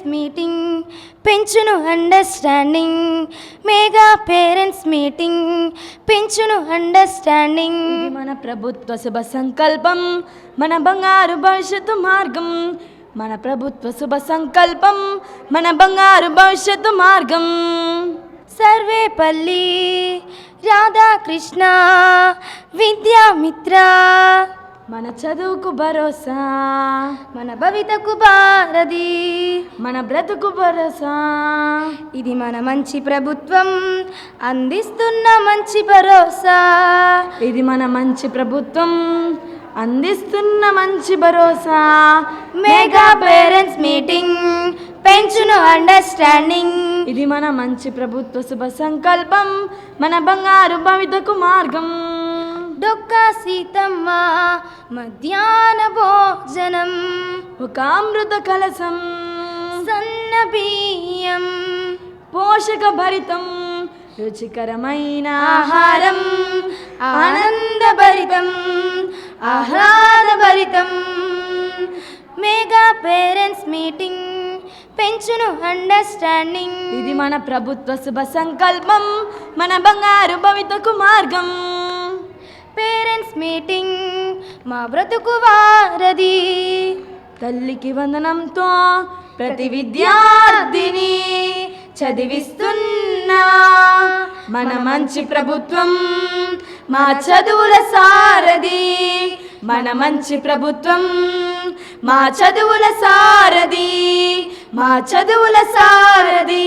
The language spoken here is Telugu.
పేరెంట్స్ మీటింగ్ పెంచును అండర్స్టాండింగ్ మేగా పేరెంట్స్ మీటింగ్ పెంచును అండర్స్టాండింగ్ మన ప్రభుత్వ శుభ సంకల్పం మన బంగారు భవిష్యత్తు మార్గం. మన ప్రభుత్వ శుభ సంకల్పం మన బంగారు భవిష్యత్తు మార్గం. సర్వేపల్లి రాధాకృష్ణ విద్యామిత్ర. మన చదువుకు భరోసా. మన భవితకు భారది. మన బ్రతుకు భరోసా. ఇది మన మంచి ప్రభుత్వం. అందిస్తున్న మంచి భరోసా. ఇది మన మంచి ప్రభుత్వం. అందిస్తున్న మంచి భరోసా. Mega parents meeting. పెంచును అండర్స్టాండింగ్. ఇది మన మంచి ప్రభుత్వ శుభ సంకల్పం. మన బంగారు భవితకు మార్గం. డొక్కా సీతమ్మ మధ్యాహ్న భోజనం ఒక అమృత కలసం సన్న బియ్యం పోషక భరితం రుచికరమైన ఆహారం ఆనందభరితం ఆహ్లాదభరితం మెగా పేరెంట్స్ మీటింగ్ పెంచును అండర్స్టాండింగ్. ఇది మన ప్రభుత్వ శుభ సంకల్పం మన బంగారు భవితకు మార్గం. పేరెంట్స్ మీటింగ్ మా బ్రతుకు వారది తల్లికి వందనంతో ప్రతి విద్యార్థిని చదివిస్తున్నా. మన మంచి ప్రభుత్వం మా చదువుల సారది మన మంచి ప్రభుత్వం మా చదువుల సారథి మా చదువుల సారథి